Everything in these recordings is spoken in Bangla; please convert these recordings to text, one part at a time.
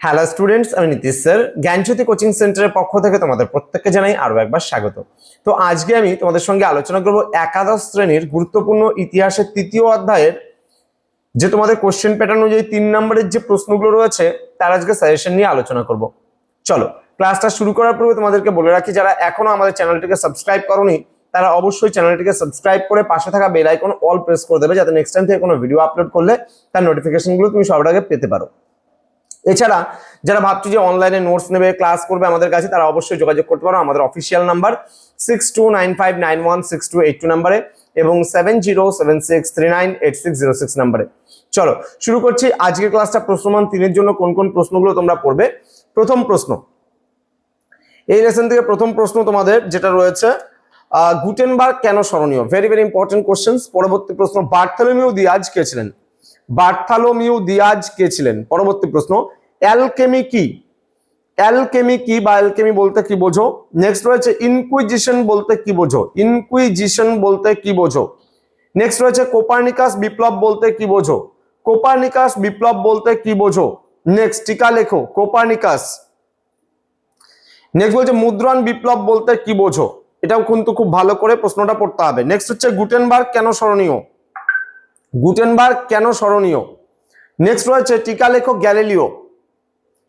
হ্যালো স্টুডেন্টস আমি নীতিশ স্যার জ্ঞানজ্যোতি কোচিং সেন্টারের পক্ষ থেকে তোমাদের প্রত্যেককে জানাই আরও একবার স্বাগত। তো আজকে আমি তোমাদের সঙ্গে আলোচনা করব একাদশ শ্রেণির গুরুত্বপূর্ণ ইতিহাসের তৃতীয় অধ্যায়ের। যে তোমাদের কোশ্চেন প্যাটার্ন অনুযায়ী তিন নম্বরের যে প্রশ্নগুলো রয়েছে, তার আজকে সাজেশন নিয়ে আলোচনা করব। চলো ক্লাসটা শুরু করার পূর্বে তোমাদেরকে বলে রাখি, যারা এখনও আমাদের চ্যানেলটিকে সাবস্ক্রাইব করনি, তারা অবশ্যই চ্যানেলটিকে সাবস্ক্রাইব করে পাশে থাকা বেল আইকন অল প্রেস করে দেবে, যাতে নেক্সট টাইম থেকে কোনো ভিডিও আপলোড করলে তার নোটিফিকেশনগুলো তুমি সবার আগে পেতে পারো। এছাড়া যারা ভাবছ যে অনলাইনে নোটস নেবে ক্লাস করবে আমাদের কাছে, তারা অবশ্যই যোগাযোগ করতে পারো। আমাদের official number six two nine five nine one six two eight two নাম্বারে এবং seven zero seven six three nine eight six zero six নাম্বারে চলো, শুরু করছি আজকের ক্লাসটা প্রশ্নমান তিনের জন্য কোন কোন প্রশ্নগুলো তোমরা পড়বে। প্রথম প্রশ্ন। এই লেসন থেকে প্রথম প্রশ্ন তোমাদের যেটা রয়েছে গুটেনবার্গ কেন স্মরণীয়? ভেরি ভেরি ইম্পর্টেন্ট কোশ্চেন্স পরবর্তী প্রশ্ন, বার্থালোমিউ দিয়াজ কে ছিলেন? বার্থালোমিউ দিয়াজ কে ছিলেন? পরবর্তী প্রশ্ন অ্যালকেমি কি? অ্যালকেমি কি বা অ্যালকেমি বলতে কি বোঝো? নেক্সট রয়েছে ইনকুইজিশন বলতে কি বোঝো? ইনকুইজিশন বলতে কি বোঝো? নেক্সট রয়েছে কোপার্নিকাস বিপ্লব বলতে কি বোঝো? কোপার্নিকাস বিপ্লব বলতে কি বোঝো? নেক্সট টিকা লেখো কোপার্নিকাস নেক্সট বলছে মুদ্রণ বিপ্লব বলতে কি বোঝো? এটাও কিন্তু খুব ভালো করে প্রশ্নটা পড়তে হবে। নেক্সট হচ্ছে গুটেনবার্গ কেন স্মরণীয়? গুটেনবার্গ কেন স্মরণীয়? নেক্সট রয়েছে টিকা লেখো গ্যালিলিও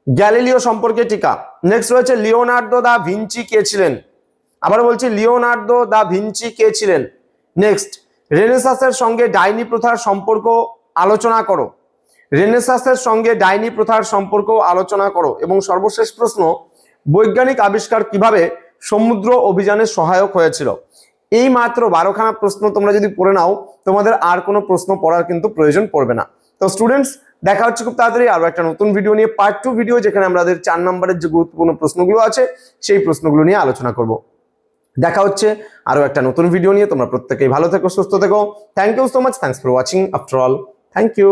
গ্যালিলিও সম্পর্কে টিকা। নেক্সট রয়েছে লিওনার্দো দা ভিঞ্চি কে ছিলেন? আবার বলছি লিওনার্দো দা ভিঞ্চি কে ছিলেন? নেক্সট রেনেসাসের সঙ্গে ডাইনি প্রথার সম্পর্ক আলোচনা করো। রেনেসাসের সঙ্গে ডাইনি প্রথার সম্পর্ক আলোচনা করো এবং সর্বশেষ প্রশ্ন, বৈজ্ঞানিক আবিষ্কার কীভাবে সমুদ্র অভিযানে সহায়ক হয়েছিল? এই মাত্র বারোখানা প্রশ্ন তোমরা যদি পড়ে নাও, তোমাদের আর কোনো প্রশ্ন পড়ার কিন্তু প্রয়োজন পড়বে না। তো স্টুডেন্টস দেখা হচ্ছে খুব তাড়াতাড়ি আরও একটা নতুন ভিডিও নিয়ে পার্ট টু ভিডিও যেখানে আমাদের চার নম্বরের যে গুরুত্বপূর্ণ প্রশ্নগুলো আছে, সেই প্রশ্নগুলো নিয়ে আলোচনা করব। দেখা হচ্ছে আরও একটা নতুন ভিডিও নিয়ে। তোমরা প্রত্যেকেই ভালো থেকো, সুস্থ থেকো। Thank you so much thanks for watching after all thank you